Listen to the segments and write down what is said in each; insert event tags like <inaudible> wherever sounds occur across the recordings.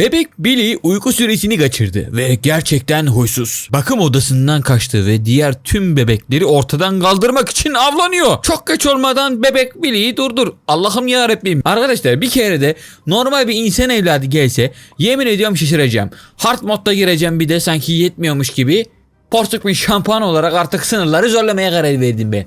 Bebek Billy uyku süresini kaçırdı ve gerçekten huysuz. Bakım odasından kaçtı ve diğer tüm bebekleri ortadan kaldırmak için avlanıyor. Çok geç olmadan bebek Billy'yi durdur. Allah'ım ya Rabbim. Arkadaşlar bir kere de normal bir insan evladı gelse yemin ediyorum şaşıracağım. Hard modda gireceğim bir de sanki yetmiyormuş gibi. Portakal şampuan olarak artık sınırları zorlamaya karar verdim ben.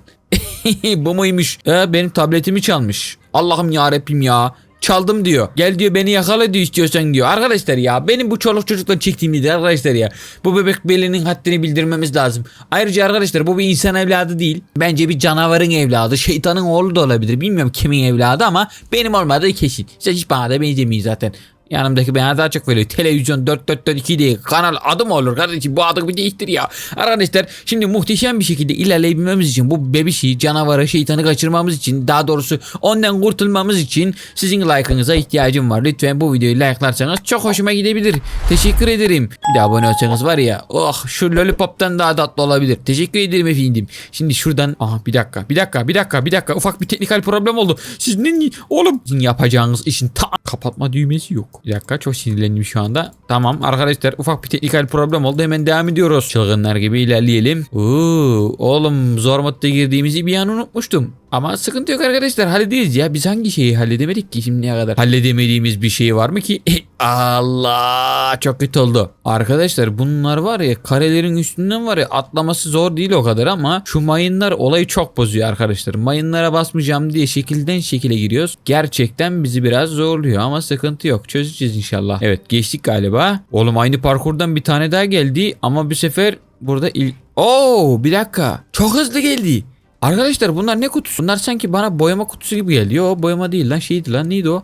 <laughs> Bu muymuş? Ee, benim tabletimi çalmış. Allah'ım ya Rabbim ya. Çaldım diyor. Gel diyor beni yakala diyor istiyorsan diyor. Arkadaşlar ya benim bu çoluk çocukla çektiğim değil arkadaşlar ya. Bu bebek belinin haddini bildirmemiz lazım. Ayrıca arkadaşlar bu bir insan evladı değil. Bence bir canavarın evladı. Şeytanın oğlu da olabilir. Bilmiyorum kimin evladı ama benim olmadığı kesin. Size hiç bana da benzemiyor zaten. Yanımdaki bana daha çok veriyor. Televizyon 442 diye kanal adı mı olur kardeşim? Bu adı bir değiştir ya. Arkadaşlar şimdi muhteşem bir şekilde ilerleyebilmemiz için bu bebişi, canavarı, şeytanı kaçırmamız için daha doğrusu ondan kurtulmamız için sizin like'ınıza ihtiyacım var. Lütfen bu videoyu like'larsanız çok hoşuma gidebilir. Teşekkür ederim. Bir de abone olsanız var ya oh şu lollipop'tan daha tatlı olabilir. Teşekkür ederim efendim. Şimdi şuradan aha bir dakika bir dakika bir dakika bir dakika ufak bir teknikal problem oldu. Siz ne oğlum sizin yapacağınız işin ta kapatma düğmesi yok. Bir dakika çok sinirlendim şu anda. Tamam arkadaşlar ufak bir teknikal problem oldu. Hemen devam ediyoruz. Çılgınlar gibi ilerleyelim. Oo, oğlum zor modda girdiğimizi bir an unutmuştum. Ama sıkıntı yok arkadaşlar hallederiz ya. Biz hangi şeyi halledemedik ki şimdiye kadar? Halledemediğimiz bir şey var mı ki? <laughs> Allah çok kötü oldu. Arkadaşlar bunlar var ya karelerin üstünden var ya atlaması zor değil o kadar ama şu mayınlar olayı çok bozuyor arkadaşlar. Mayınlara basmayacağım diye şekilden şekile giriyoruz. Gerçekten bizi biraz zorluyor ama sıkıntı yok. Çözeceğiz inşallah. Evet geçtik galiba. Oğlum aynı parkurdan bir tane daha geldi ama bu sefer burada il... Oo bir dakika. Çok hızlı geldi. Arkadaşlar bunlar ne kutusu? Bunlar sanki bana boyama kutusu gibi geldi. Yo boyama değil lan şeydi lan neydi o?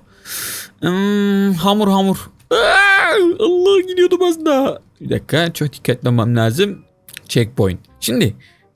Hmm, hamur hamur. Allah gidiyordum az daha. Bir dakika çok dikkatli olmam lazım. Checkpoint. Şimdi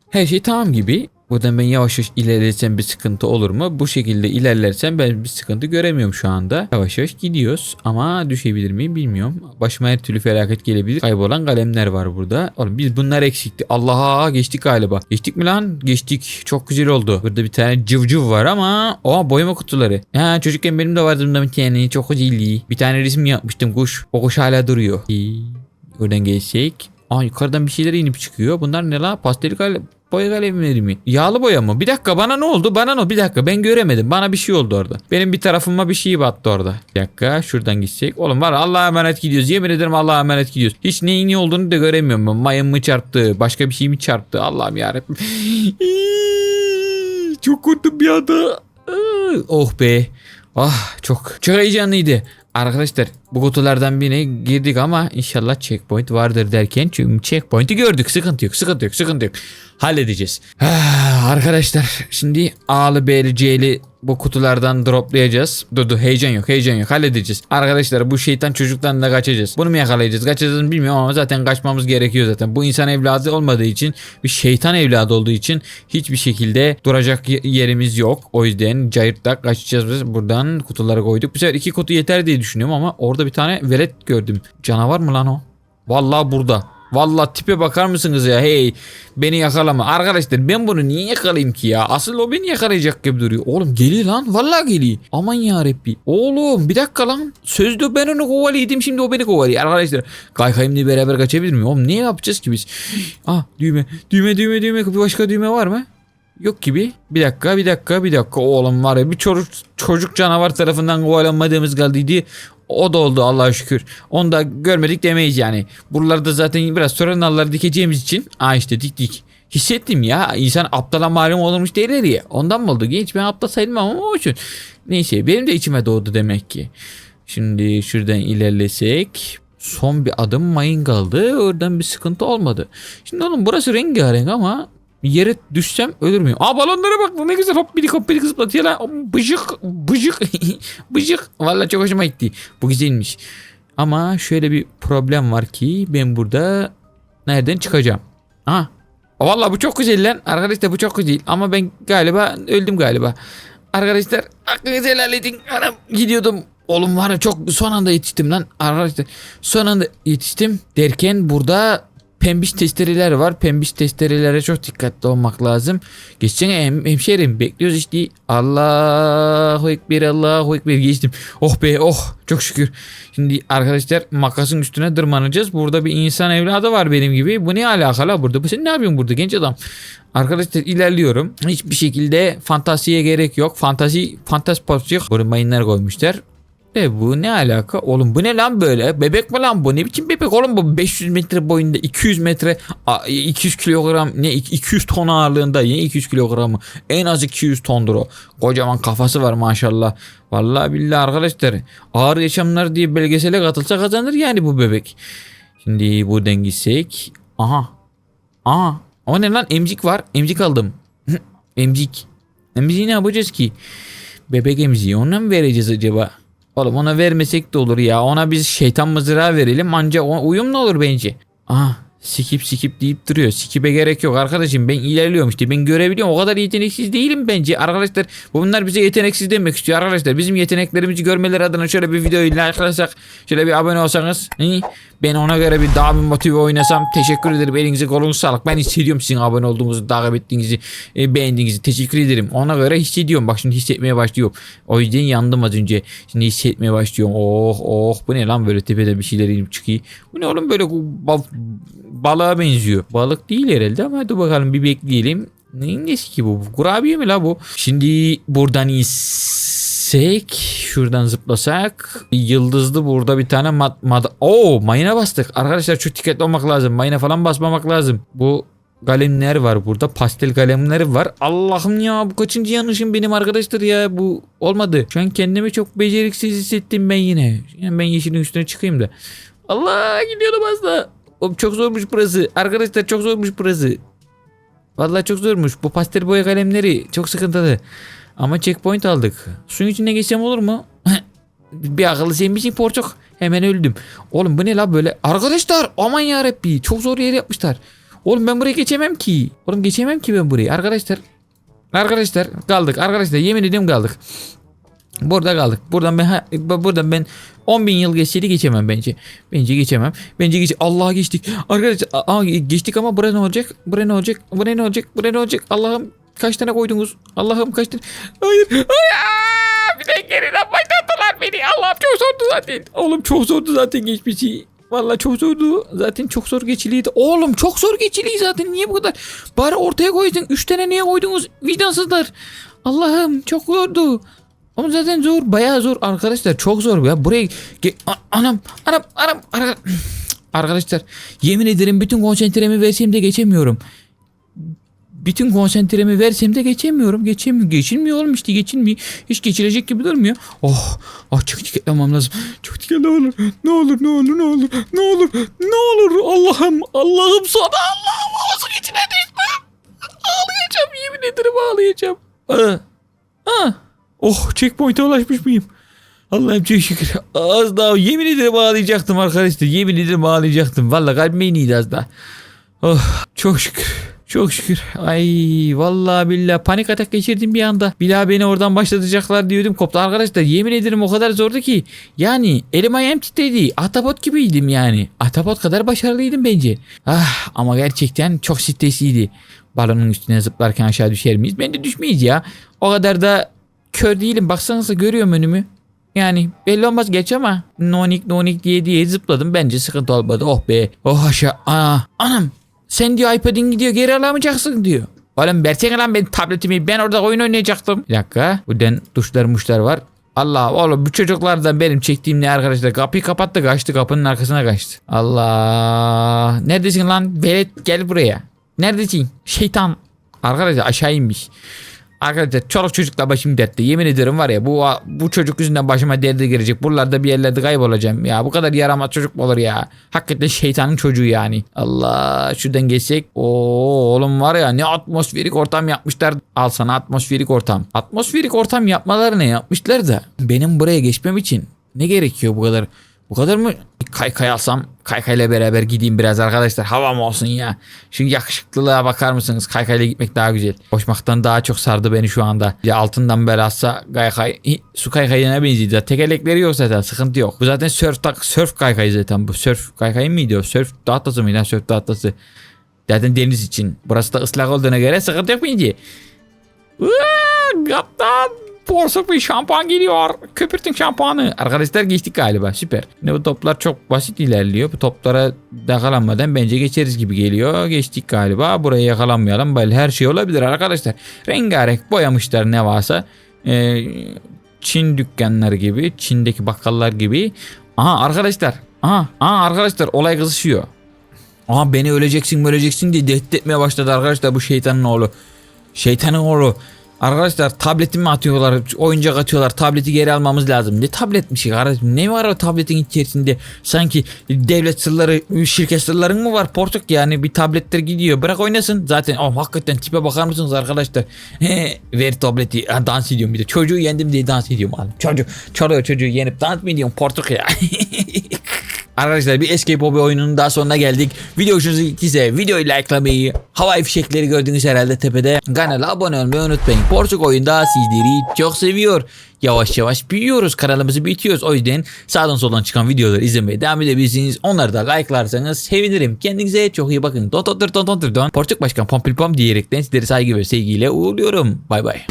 her şey tamam gibi. Buradan ben yavaş yavaş ilerlesem bir sıkıntı olur mu? Bu şekilde ilerlersem ben bir sıkıntı göremiyorum şu anda. Yavaş yavaş gidiyoruz ama düşebilir miyim bilmiyorum. Başıma her türlü felaket gelebilir. Kaybolan kalemler var burada. Oğlum biz bunlar eksikti. Allah'a geçtik galiba. Geçtik mi lan? Geçtik. Çok güzel oldu. Burada bir tane cıvcıv var ama o boyama kutuları. Ha çocukken benim de vardı bundan bir tane. Çok güzeldi. Bir tane resim yapmıştım kuş. O kuş hala duruyor. İyi. Oradan geçsek. Aa yukarıdan bir şeyler inip çıkıyor. Bunlar ne la? Pasteli kalem. Boya kalemleri mi? Yağlı boya mı? Bir dakika bana ne oldu? Bana ne? Bir dakika ben göremedim. Bana bir şey oldu orada. Benim bir tarafıma bir şey battı orada. Bir dakika şuradan gitsek. Oğlum var Allah'a emanet gidiyoruz. Yemin ederim Allah'a emanet gidiyoruz. Hiç neyin ne olduğunu da göremiyorum ben. Mayın mı çarptı? Başka bir şey mi çarptı? Allah'ım yarabbim. <laughs> Çok korktum bir anda. Oh be. Ah çok çok heyecanlıydı. Arkadaşlar bu kutulardan birine girdik ama inşallah checkpoint vardır derken çünkü checkpoint'i gördük. Sıkıntı yok, sıkıntı yok, sıkıntı yok. Halledeceğiz. Ah, arkadaşlar şimdi A'lı, B'li, C'li bu kutulardan droplayacağız. Dur dur heyecan yok, heyecan yok. Halledeceğiz. Arkadaşlar bu şeytan çocuktan da kaçacağız. Bunu mu yakalayacağız? Kaçacağız mı bilmiyorum ama zaten kaçmamız gerekiyor zaten. Bu insan evladı olmadığı için bir şeytan evladı olduğu için hiçbir şekilde duracak yerimiz yok. O yüzden cayırttak kaçacağız biz. Buradan kutuları koyduk. Bu sefer iki kutu yeter diye düşünüyorum ama orada bir tane velet gördüm. Canavar mı lan o? Vallahi burada. Vallahi tipe bakar mısınız ya? Hey beni yakalama. Arkadaşlar ben bunu niye yakalayayım ki ya? Asıl o beni yakalayacak gibi duruyor. Oğlum geliyor lan. Vallahi geliyor. Aman ya Rabbi. Oğlum bir dakika lan. Sözde ben onu kovalıyordum şimdi o beni kovalıyor. Arkadaşlar kaykayımla beraber kaçabilir miyim? Oğlum ne yapacağız ki biz? ah düğme. Düğme düğme düğme. Bir başka düğme var mı? Yok gibi. Bir dakika bir dakika bir dakika oğlum var ya bir çocuk, çocuk canavar tarafından kovalanmadığımız kaldıydı. O da oldu Allah'a şükür. Onu da görmedik demeyiz yani. Buralarda zaten biraz sonra nalları dikeceğimiz için. Aa işte diktik. Hissettim ya. İnsan aptala malum olurmuş derler ya. Ondan mı oldu? Genç ben aptal sayılmam ama o için. Neyse benim de içime doğdu demek ki. Şimdi şuradan ilerlesek. Son bir adım mayın kaldı. Oradan bir sıkıntı olmadı. Şimdi oğlum burası rengarenk ama yere düşsem ölür müyüm? Aa balonlara bak ne güzel hop bidik hop bidik zıplatıyor lan. Bıcık bıcık <laughs> bıcık. Valla çok hoşuma gitti. Bu güzelmiş. Ama şöyle bir problem var ki ben burada nereden çıkacağım? Ha. Valla bu çok güzel lan. Arkadaşlar bu çok güzel. Ama ben galiba öldüm galiba. Arkadaşlar hakkınızı helal edin. Anam gidiyordum. Oğlum var ya çok son anda yetiştim lan. Arkadaşlar son anda yetiştim derken burada pembiş testereler var. Pembiş testerelere çok dikkatli olmak lazım. Geçsene hem, hemşerim bekliyoruz işte. Allahu Ekber Allahu Ekber geçtim. Oh be oh çok şükür. Şimdi arkadaşlar makasın üstüne tırmanacağız. Burada bir insan evladı var benim gibi. Bu ne alakalı burada? Bu sen ne yapıyorsun burada genç adam? Arkadaşlar ilerliyorum. Hiçbir şekilde fantaziye gerek yok. Fantazi, fantastik Burun mayınlar koymuşlar. E bu ne alaka? Oğlum bu ne lan böyle? Bebek mi lan bu? Ne biçim bebek oğlum bu? 500 metre boyunda 200 metre a, 200 kilogram ne 200 ton ağırlığında yine 200 kilogramı en az 200 tondur o. Kocaman kafası var maşallah. Vallahi billahi arkadaşlar ağır yaşamlar diye belgesele katılsa kazanır yani bu bebek. Şimdi buradan gitsek. Aha. Aha. O ne lan? Emcik var. Emcik aldım. <laughs> emcik. Emciği ne yapacağız ki? Bebek emziği ona mı vereceğiz acaba? Oğlum ona vermesek de olur ya. Ona biz şeytan mızrağı verelim anca uyumlu olur bence. Aha sikip sikip deyip duruyor. Sikipe gerek yok arkadaşım ben ilerliyorum işte ben görebiliyorum o kadar yeteneksiz değilim bence arkadaşlar bunlar bize yeteneksiz demek istiyor arkadaşlar bizim yeteneklerimizi görmeleri adına şöyle bir videoyu likelasak şöyle bir abone olsanız hı? Ben ona göre bir daha bir motive oynasam teşekkür ederim. Elinize kolunuza sağlık. Ben hissediyorum sizin abone olduğunuzu takip ettiğinizi e, beğendiğinizi. Teşekkür ederim. Ona göre hissediyorum. Bak şimdi hissetmeye başlıyorum. O yüzden yandım az önce. Şimdi hissetmeye başlıyorum. Oh oh. Bu ne lan? Böyle tepede bir şeyler inip çıkıyor. Bu ne oğlum? Böyle ba- balığa benziyor. Balık değil herhalde ama hadi bakalım bir bekleyelim. Neyin nesi ki bu? Kurabiye mi la bu? Şimdi buradan insek şuradan zıplasak yıldızlı burada bir tane mad, mad Oo mayına bastık. Arkadaşlar çok dikkatli olmak lazım. Mayına falan basmamak lazım. Bu kalemler var burada. Pastel kalemler var. Allah'ım ya bu kaçıncı yanlışım benim arkadaşlar ya. Bu olmadı. Şu an kendimi çok beceriksiz hissettim ben yine. Yani ben yeşilin üstüne çıkayım da. Allah gidiyordum az da. Oğlum çok zormuş burası. Arkadaşlar çok zormuş burası. Vallahi çok zormuş. Bu pastel boya kalemleri çok sıkıntılı. Ama checkpoint aldık. Suyun içine geçsem olur mu? <laughs> bir akıllı sen misin porçok? Hemen öldüm. Oğlum bu ne la böyle? Arkadaşlar aman yarabbi çok zor yer yapmışlar. Oğlum ben buraya geçemem ki. Oğlum geçemem ki ben burayı. Arkadaşlar. Arkadaşlar kaldık. Arkadaşlar yemin ediyorum kaldık. Burada kaldık. Buradan ben buradan ben 10 bin yıl geçseydi geçemem bence. Bence geçemem. Bence geç. Allah'a geçtik. Arkadaşlar aa, geçtik ama buraya ne olacak? Buraya ne olacak? Buraya ne olacak? Buraya ne olacak? Allah'ım kaç tane koydunuz? Allah'ım kaç tane? Hayır. Hayır. Bir de geriden başlattılar beni. Allah'ım çok zordu zaten. Oğlum çok zordu zaten geçmesi. Vallahi çok zordu. Zaten çok zor geçiliydi. Oğlum çok zor geçiliyor zaten. Niye bu kadar? Bari ortaya koydun. 3 tane niye koydunuz? Vicdansızlar. Allah'ım çok zordu. Ama zaten zor. Bayağı zor arkadaşlar. Çok zor ya. Buraya anam anam anam <sniffs> Arkadaşlar yemin ederim bütün konsantremi versem de geçemiyorum. Bütün konsantremi versem de geçemiyorum. Geçemiyor. Geçilmiyor oğlum işte geçilmiyor. Hiç geçilecek gibi durmuyor. Oh, oh çok dikkatli olmam lazım. Çok dikkatli olur. Ne olur ne olur ne olur. Ne olur ne olur. Allah'ım Allah'ım sana Allah'ım ağzı içine düşme. Ağlayacağım yemin ederim ağlayacağım. Ah, ah. Oh checkpoint'e ulaşmış mıyım? Allah'ım çok şükür. Az daha yemin ederim ağlayacaktım arkadaşlar. Yemin ederim ağlayacaktım. Valla kalbim iyiydi az daha. Oh çok şükür. Çok şükür. Ay vallahi billahi panik atak geçirdim bir anda. Bir daha beni oradan başlatacaklar diyordum. Koptu arkadaşlar. Yemin ederim o kadar zordu ki. Yani elim ayağım titredi. Ahtapot gibiydim yani. Ahtapot kadar başarılıydım bence. Ah ama gerçekten çok stresliydi. Balonun üstüne zıplarken aşağı düşer miyiz? Ben de düşmeyiz ya. O kadar da kör değilim. Baksanıza görüyorum önümü. Yani belli olmaz geç ama nonik nonik diye diye zıpladım. Bence sıkıntı olmadı. Oh be. Oh aşağı. Aa, anam. Sen diyor iPad'in gidiyor geri alamayacaksın diyor. Oğlum versene lan ben tabletimi. Ben orada oyun oynayacaktım. Bir dakika. Buradan tuşlar muşlar var. Allah oğlum bu çocuklardan benim çektiğim ne arkadaşlar. Kapıyı kapattı kaçtı kapının arkasına kaçtı. Allah. Neredesin lan? Velet gel buraya. Neredesin? Şeytan. Arkadaşlar aşağı inmiş. Arkadaşlar çoluk çocukla başım dertte. Yemin ederim var ya bu bu çocuk yüzünden başıma derde girecek. Buralarda bir yerlerde kaybolacağım ya. Bu kadar yaramaz çocuk mu olur ya? Hakikaten şeytanın çocuğu yani. Allah şuradan geçsek. Oo oğlum var ya ne atmosferik ortam yapmışlar. Al sana atmosferik ortam. Atmosferik ortam yapmaları ne yapmışlar da benim buraya geçmem için ne gerekiyor bu kadar? Bu kadar mı kay kay alsam Kaykayla beraber gideyim biraz arkadaşlar. Havam olsun ya. Şu yakışıklılığa bakar mısınız? Kaykayla gitmek daha güzel. Koşmaktan daha çok sardı beni şu anda. Ya altından beri atsa kaykay. Su kaykayına benziyor. Tekerlekleri yok zaten. Sıkıntı yok. Bu zaten surf, tak, surf kaykayı zaten. Bu surf kaykayı mıydı o? Surf tahtası mıydı? Surf tahtası. Zaten deniz için. Burası da ıslak olduğuna göre sıkıntı yok. Uaa, Kaptan Porsuk bir şampuan geliyor. Köpürtün şampuanı. Arkadaşlar geçtik galiba. Süper. Yine bu toplar çok basit ilerliyor. Bu toplara yakalanmadan bence geçeriz gibi geliyor. Geçtik galiba. Buraya yakalanmayalım. Böyle her şey olabilir arkadaşlar. Rengarenk boyamışlar ne varsa. Ee, Çin dükkanları gibi. Çin'deki bakkallar gibi. Aha arkadaşlar. Aha, aha arkadaşlar olay kızışıyor. Aha beni öleceksin öleceksin diye tehdit etmeye başladı arkadaşlar bu şeytanın oğlu. Şeytanın oğlu. Arkadaşlar tabletimi atıyorlar, oyuncak atıyorlar, tableti geri almamız lazım. Ne tabletmiş ya kardeşim? Ne var o tabletin içerisinde? Sanki devlet sırları, şirket sırları mı var? Portuk yani bir tabletler gidiyor. Bırak oynasın. Zaten oh, hakikaten tipe bakar mısınız arkadaşlar? Ver tableti. Ha, dans ediyorum bir de. Çocuğu yendim diye dans ediyorum. Çocuk, çalıyor çocuğu yenip dans mı ediyorum? Portuk ya. <laughs> Arkadaşlar bir Escape Hobby oyununun daha sonuna geldik. Video hoşunuza gittiyse videoyu likelamayı, havai fişekleri gördüğünüz herhalde tepede. Kanala abone olmayı unutmayın. Porsuk oyunda sizleri çok seviyor. Yavaş yavaş büyüyoruz. Kanalımızı büyütüyoruz. O yüzden sağdan soldan çıkan videoları izlemeye devam edebilirsiniz. Onları da likelarsanız sevinirim. Kendinize çok iyi bakın. Don don don don don don. Porsuk Başkan Pompil Pom diyerekten sizleri saygı ve sevgiyle uğurluyorum. Bay bay.